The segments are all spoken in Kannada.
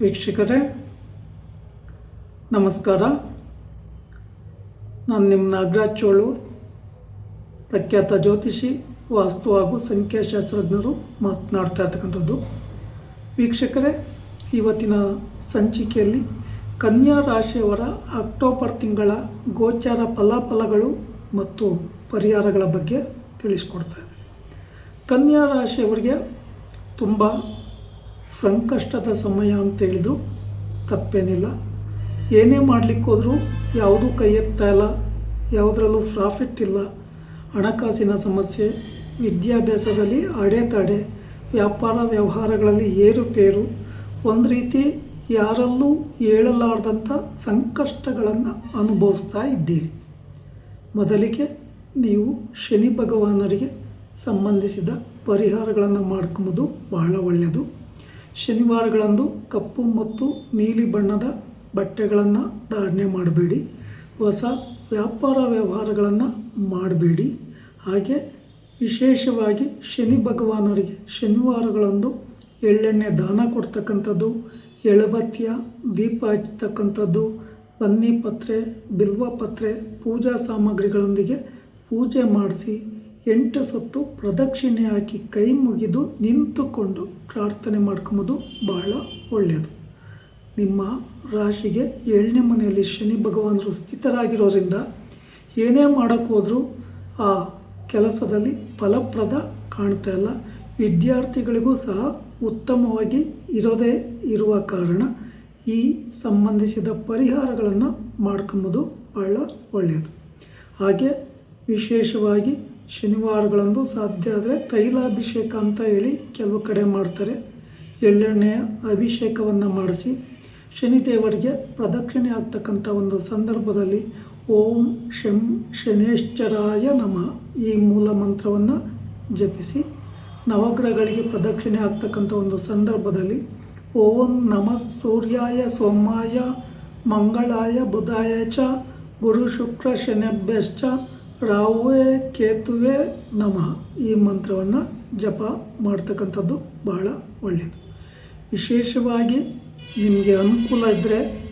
ವೀಕ್ಷಕರೇ, ನಮಸ್ಕಾರ. ನಾನು ನಿಮ್ಮ ನಾಗರಾಜ್ ಚೋಳು, ಪ್ರಖ್ಯಾತ ಜ್ಯೋತಿಷಿ, ವಾಸ್ತು ಹಾಗೂ ಸಂಖ್ಯಾಶಾಸ್ತ್ರಜ್ಞರು ಮಾತನಾಡ್ತಾ ಇರ್ತಕ್ಕಂಥದ್ದು. ವೀಕ್ಷಕರೇ, ಇವತ್ತಿನ ಸಂಚಿಕೆಯಲ್ಲಿ ಕನ್ಯಾ ರಾಶಿಯವರ ಅಕ್ಟೋಬರ್ ತಿಂಗಳ ಗೋಚಾರ ಫಲಾಫಲಗಳು ಮತ್ತು ಪರಿಹಾರಗಳ ಬಗ್ಗೆ ತಿಳಿಸ್ಕೊಡ್ತಾ ಇದ್ದೀನಿ. ಕನ್ಯಾ ರಾಶಿಯವರಿಗೆ ತುಂಬ ಸಂಕಷ್ಟದ ಸಮಯ ಅಂತ ಹೇಳಿದ್ರು, ತಪ್ಪೇನಿಲ್ಲ. ಏನೇ ಮಾಡಲಿಕ್ಕೆ ಹೋದರೂ ಯಾವುದೂ ಕೈ ಎತ್ತಾ ಇಲ್ಲ, ಯಾವುದರಲ್ಲೂ ಪ್ರಾಫಿಟ್ ಇಲ್ಲ. ಹಣಕಾಸಿನ ಸಮಸ್ಯೆ, ವಿದ್ಯಾಭ್ಯಾಸದಲ್ಲಿ ಅಡೆತಡೆ, ವ್ಯಾಪಾರ ವ್ಯವಹಾರಗಳಲ್ಲಿ ಏರುಪೇರು, ಒಂದು ರೀತಿ ಯಾರಲ್ಲೂ ಹೇಳಲಾರ್ದಂಥ ಸಂಕಷ್ಟಗಳನ್ನು ಅನುಭವಿಸ್ತಾ ಇದ್ದೀರಿ. ಮೊದಲಿಗೆ ನೀವು ಶನಿ ಭಗವಾನರಿಗೆ ಸಂಬಂಧಿಸಿದ ಪರಿಹಾರಗಳನ್ನು ಮಾಡ್ಕೊಂಬುದು ಬಹಳ ಒಳ್ಳೆಯದು ಶನಿವಾರಗಳಂದು ಕಪ್ಪು ಮತ್ತು ನೀಲಿ ಬಣ್ಣದ ಬಟ್ಟೆಗಳನ್ನು ಧಾರಣೆ ಮಾಡಬೇಡಿ. ಹೊಸ ವ್ಯಾಪಾರ ವ್ಯವಹಾರಗಳನ್ನು ಮಾಡಬೇಡಿ. ಹಾಗೆ ವಿಶೇಷವಾಗಿ ಶನಿ ಭಗವಾನರಿಗೆ ಶನಿವಾರಗಳಂದು ಎಳ್ಳೆಣ್ಣೆ ದಾನ ಕೊಡ್ತಕ್ಕಂಥದ್ದು, ಎಳಬತ್ತಿಯ ದೀಪ ಹಚ್ಚತಕ್ಕಂಥದ್ದು, ಬನ್ನಿ ಪತ್ರೆ, ಬಿಲ್ವ ಪತ್ರೆ, ಪೂಜಾ ಸಾಮಗ್ರಿಗಳೊಂದಿಗೆ ಪೂಜೆ ಮಾಡಿಸಿ ಎಂಟು ಸತ್ತು ಪ್ರದಕ್ಷಿಣೆ ಹಾಕಿ ಕೈ ಮುಗಿದು ನಿಂತುಕೊಂಡು ಪ್ರಾರ್ಥನೆ ಮಾಡ್ಕೊಂಬೋದು ಬಹಳ ಒಳ್ಳೆಯದು ನಿಮ್ಮ ರಾಶಿಗೆ ಏಳನೇ ಮನೆಯಲ್ಲಿ ಶನಿ ಭಗವಾನರು ಸ್ಥಿತರಾಗಿರೋದ್ರಿಂದ ಏನೇ ಮಾಡೋಕ್ಕೋದ್ರೂ ಆ ಕೆಲಸದಲ್ಲಿ ಫಲಪ್ರದ ಕಾಣ್ತಾ ಇಲ್ಲ. ವಿದ್ಯಾರ್ಥಿಗಳಿಗೂ ಸಹ ಉತ್ತಮವಾಗಿ ಇರೋದೇ ಇರುವ ಕಾರಣ ಈ ಸಂಬಂಧಿಸಿದ ಪರಿಹಾರಗಳನ್ನು ಮಾಡ್ಕೊಂಬೋದು ಬಹಳ ಒಳ್ಳೆಯದು ಹಾಗೆ ವಿಶೇಷವಾಗಿ ಶನಿವಾರಗಳಂದು ಸಾಧ್ಯ ಆದರೆ ತೈಲಾಭಿಷೇಕ ಅಂತ ಹೇಳಿ ಕೆಲವು ಕಡೆ ಮಾಡ್ತಾರೆ. ಎಳ್ಳೆಣ್ಣೆಯ ಅಭಿಷೇಕವನ್ನು ಮಾಡಿಸಿ ಶನಿದೇವರಿಗೆ ಪ್ರದಕ್ಷಿಣೆ ಆಗ್ತಕ್ಕಂಥ ಒಂದು ಸಂದರ್ಭದಲ್ಲಿ ಓಂ ಶಂ ಶನೇಶ್ವರಾಯ ನಮ ಈ ಮೂಲ ಮಂತ್ರವನ್ನು ಜಪಿಸಿ ನವಗ್ರಹಗಳಿಗೆ ಪ್ರದಕ್ಷಿಣೆ ಆಗ್ತಕ್ಕಂಥ ಒಂದು ಸಂದರ್ಭದಲ್ಲಿ ಓಂ ನಮಃ ಸೂರ್ಯಾಯ ಸೋಮಾಯ ಮಂಗಳಾಯ ಬುಧಾಯ ಚ ಗುರು ಶುಕ್ರ ಶನಿಭ್ಯಶ್ಚ ರಾಹುವೇ, ಕೇತುವೆ ನಮಃ. ಈ ಮಂತ್ರವನ್ನು ಜಪ ಮಾಡ್ತಕ್ಕಂಥದ್ದು ಬಹಳ ಒಳ್ಳೆಯದು ವಿಶೇಷವಾಗಿ ನಿಮಗೆ ಅನುಕೂಲ ಇದ್ದರೆ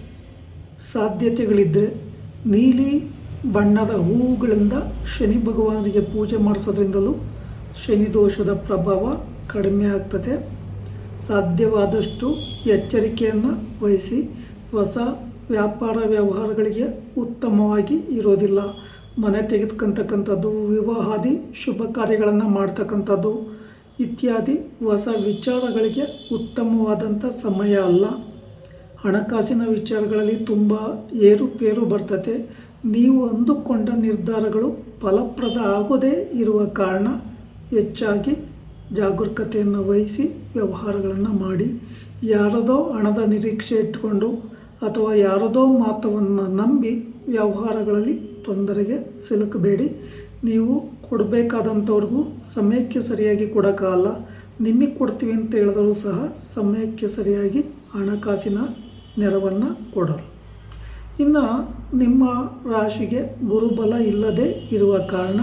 ಸಾಧ್ಯತೆಗಳಿದ್ದರೆ ನೀಲಿ ಬಣ್ಣದ ಹೂವುಗಳಿಂದ ಶನಿ ಭಗವಾನರಿಗೆ ಪೂಜೆ ಮಾಡಿಸೋದ್ರಿಂದಲೂ ಶನಿ ದೋಷದ ಪ್ರಭಾವ ಕಡಿಮೆ ಆಗ್ತದೆ. ಸಾಧ್ಯವಾದಷ್ಟು ಎಚ್ಚರಿಕೆಯನ್ನು ವಹಿಸಿ, ಹೊಸ ವ್ಯಾಪಾರ ವ್ಯವಹಾರಗಳಿಗೆ ಉತ್ತಮವಾಗಿ ಇರೋದಿಲ್ಲ. ಮನೆ ತೆಗೆದುಕೊಂತಕ್ಕಂಥದ್ದು, ವಿವಾಹಾದಿ ಶುಭ ಕಾರ್ಯಗಳನ್ನು ಮಾಡ್ತಕ್ಕಂಥದ್ದು ಇತ್ಯಾದಿ ಹೊಸ ವಿಚಾರಗಳಿಗೆ ಉತ್ತಮವಾದಂಥ ಸಮಯ ಅಲ್ಲ. ಹಣಕಾಸಿನ ವಿಚಾರಗಳಲ್ಲಿ ತುಂಬ ಏರುಪೇರು ಬರ್ತದೆ ನೀವು ಅಂದುಕೊಂಡ ನಿರ್ಧಾರಗಳು ಫಲಪ್ರದ ಆಗೋದೇ ಇರುವ ಕಾರಣ ಹೆಚ್ಚಾಗಿ ಜಾಗರೂಕತೆಯನ್ನು ವಹಿಸಿ ವ್ಯವಹಾರಗಳನ್ನು ಮಾಡಿ. ಯಾರದೋ ಹಣದ ನಿರೀಕ್ಷೆ ಇಟ್ಕೊಂಡು ಅಥವಾ ಯಾರದೋ ಮಾತವನ್ನು ನಂಬಿ ವ್ಯವಹಾರಗಳಲ್ಲಿ ತೊಂದರೆಗೆ ಸಿಲುಕಬೇಡಿ. ನೀವು ಕೊಡಬೇಕಾದಂಥವ್ರಿಗೂ ಸಮಯಕ್ಕೆ ಸರಿಯಾಗಿ ಕೊಡೋಕ್ಕಾಗಲ್ಲ ನಿಮಗೆ ಕೊಡ್ತೀವಿ ಅಂತ ಹೇಳಿದರೂ ಸಹ ಸಮಯಕ್ಕೆ ಸರಿಯಾಗಿ ಹಣಕಾಸಿನ ನೆರವನ್ನು ಕೊಡೋರು. ಇನ್ನು ನಿಮ್ಮ ರಾಶಿಗೆ ಗುರುಬಲ ಇಲ್ಲದೆ ಇರುವ ಕಾರಣ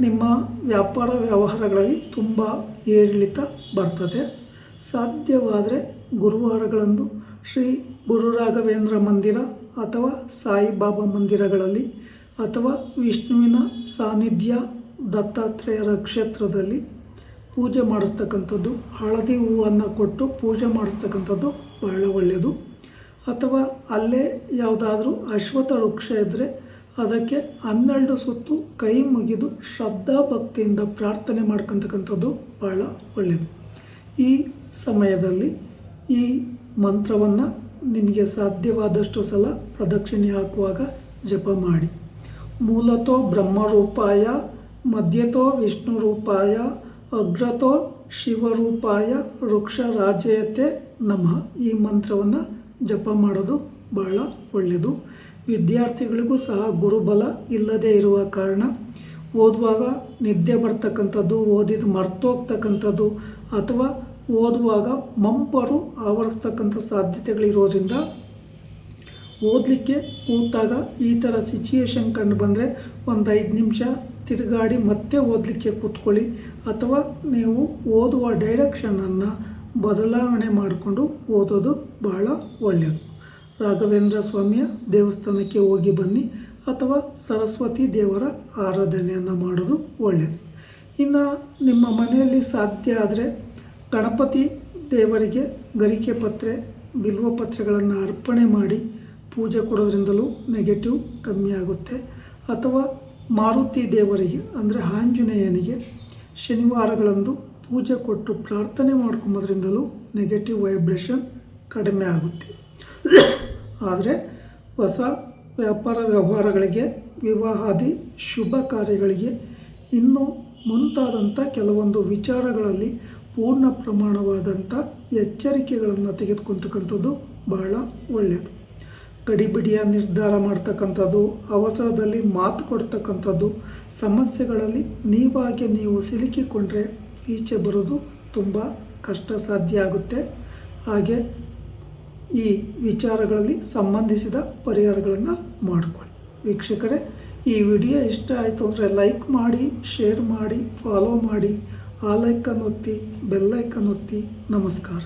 ನಿಮ್ಮ ವ್ಯಾಪಾರ ವ್ಯವಹಾರಗಳಲ್ಲಿ ತುಂಬ ಏರಿಳಿತ ಬರ್ತದೆ. ಸಾಧ್ಯವಾದರೆ ಗುರುವಾರಗಳಂದು ಶ್ರೀ ಗುರು ರಾಘವೇಂದ್ರ ಮಂದಿರ ಅಥವಾ ಸಾಯಿಬಾಬಾ ಮಂದಿರಗಳಲ್ಲಿ ಅಥವಾ ವಿಷ್ಣುವಿನ ಸಾನ್ನಿಧ್ಯ ದತ್ತಾತ್ರೇಯರ ಕ್ಷೇತ್ರದಲ್ಲಿ ಪೂಜೆ ಮಾಡಿಸ್ತಕ್ಕಂಥದ್ದು, ಹಳದಿ ಹೂವನ್ನು ಕೊಟ್ಟು ಪೂಜೆ ಮಾಡಿಸ್ತಕ್ಕಂಥದ್ದು ಬಹಳ ಒಳ್ಳೆಯದು. ಅಥವಾ ಅಲ್ಲೇ ಯಾವುದಾದ್ರೂ ಅಶ್ವತ್ಥ ವೃಕ್ಷ ಇದ್ದರೆ ಅದಕ್ಕೆ ಹನ್ನೆರಡು ಸುತ್ತು ಕೈ ಮುಗಿದು ಶ್ರದ್ಧಾ ಭಕ್ತಿಯಿಂದ ಪ್ರಾರ್ಥನೆ ಮಾಡ್ಕೊತಕ್ಕಂಥದ್ದು ಬಹಳ ಒಳ್ಳೆಯದು. ಈ ಸಮಯದಲ್ಲಿ ಈ ಮಂತ್ರವನ್ನು ನಿಮಗೆ ಸಾಧ್ಯವಾದಷ್ಟು ಸಲ ಪ್ರದಕ್ಷಿಣೆ ಹಾಕುವಾಗ ಜಪ ಮಾಡಿ. ಮೂಲತೋ ಬ್ರಹ್ಮರೂಪಾಯ, ಮಧ್ಯತೋ ವಿಷ್ಣು ರೂಪಾಯ ಅಗ್ರತೋ ಶಿವರೂಪಾಯ ವೃಕ್ಷ ರಾಜಯತೆ ನಮಃ. ಈ ಮಂತ್ರವನ್ನು ಜಪ ಮಾಡೋದು ಬಹಳ ಒಳ್ಳೆಯದು. ವಿದ್ಯಾರ್ಥಿಗಳಿಗೂ ಸಹ ಗುರುಬಲ ಇಲ್ಲದೇ ಇರುವ ಕಾರಣ ಓದುವಾಗ ನಿದ್ದೆ ಬರ್ತಕ್ಕಂಥದ್ದು, ಓದಿದ ಮರ್ತೋಗ್ತಕ್ಕಂಥದ್ದು ಅಥವಾ ಓದುವಾಗ ಮಂಪರು ಆವರಿಸ್ತಕ್ಕಂಥ ಸಾಧ್ಯತೆಗಳಿರೋದ್ರಿಂದ ಓದಲಿಕ್ಕೆ ಕೂತಾಗ ಈ ಥರ ಸಿಚುಯೇಷನ್ ಕಂಡು ಬಂದರೆ ಒಂದು ಐದು ನಿಮಿಷ ತಿರುಗಾಡಿ ಮತ್ತೆ ಓದಲಿಕ್ಕೆ ಕೂತ್ಕೊಳ್ಳಿ. ಅಥವಾ ನೀವು ಓದುವ ಡೈರೆಕ್ಷನನ್ನು ಬದಲಾವಣೆ ಮಾಡಿಕೊಂಡು ಓದೋದು ಬಹಳ ಒಳ್ಳೆಯದು ರಾಘವೇಂದ್ರ ಸ್ವಾಮಿಯ ದೇವಸ್ಥಾನಕ್ಕೆ ಹೋಗಿ ಬನ್ನಿ ಅಥವಾ ಸರಸ್ವತಿ ದೇವರ ಆರಾಧನೆಯನ್ನು ಮಾಡೋದು ಒಳ್ಳೆಯದು ಇನ್ನು ನಿಮ್ಮ ಮನೆಯಲ್ಲಿ ಸಾಧ್ಯ ಆದರೆ ಗಣಪತಿ ದೇವರಿಗೆ ಗರಿಕೆ ಪತ್ರೆ, ಬಿಲ್ವ ಪತ್ರೆಗಳನ್ನು ಅರ್ಪಣೆ ಮಾಡಿ ಪೂಜೆ ಕೊಡೋದ್ರಿಂದಲೂ ನೆಗೆಟಿವ್ ಕಮ್ಮಿ ಆಗುತ್ತೆ. ಅಥವಾ ಮಾರುತಿ ದೇವರಿಗೆ, ಅಂದರೆ ಆಂಜನೇಯನಿಗೆ ಶನಿವಾರಗಳಂದು ಪೂಜೆ ಕೊಟ್ಟು ಪ್ರಾರ್ಥನೆ ಮಾಡ್ಕೊಂಬೋದ್ರಿಂದಲೂ ನೆಗೆಟಿವ್ ವೈಬ್ರೇಷನ್ ಕಡಿಮೆ ಆಗುತ್ತೆ. ಆದರೆ ಹೊಸ ವ್ಯಾಪಾರ ವ್ಯವಹಾರಗಳಿಗೆ, ವಿವಾಹಾದಿ ಶುಭ ಕಾರ್ಯಗಳಿಗೆ ಇನ್ನೂ ಮುಂತಾದಂಥ ಕೆಲವೊಂದು ವಿಚಾರಗಳಲ್ಲಿ ಪೂರ್ಣ ಪ್ರಮಾಣವಾದಂಥ ಎಚ್ಚರಿಕೆಗಳನ್ನು ತೆಗೆದುಕೊಳ್ತಕ್ಕಂಥದ್ದು ಬಹಳ ಒಳ್ಳೆಯದು. ಗಡಿಬಿಡಿಯ ನಿರ್ಧಾರ ಮಾಡ್ತಕ್ಕಂಥದ್ದು, ಅವಸರದಲ್ಲಿ ಮಾತು ಕೊಡ್ತಕ್ಕಂಥದ್ದು, ಸಮಸ್ಯೆಗಳಲ್ಲಿ ನೀವಾಗೆ ನೀವು ಸಿಲುಕಿಕೊಂಡ್ರೆ ಈಚೆ ಬರೋದು ತುಂಬ ಕಷ್ಟ ಸಾಧ್ಯ ಆಗುತ್ತೆ. ಹಾಗೆ ಈ ವಿಚಾರಗಳಲ್ಲಿ ಸಂಬಂಧಿಸಿದ ಪರಿಹಾರಗಳನ್ನು ಮಾಡಿಕೊಳ್ಳಿ. ವೀಕ್ಷಕರೇ, ಈ ವಿಡಿಯೋ ಇಷ್ಟ ಆಯಿತು ಅಂದರೆ ಲೈಕ್ ಮಾಡಿ, ಶೇರ್ ಮಾಡಿ, ಫಾಲೋ ಮಾಡಿ. ಆ ಲೈಕನ್ನು ಒತ್ತಿ ಬೆಲ್ಲೈಕನ್ ಒತ್ತಿ ನಮಸ್ಕಾರ.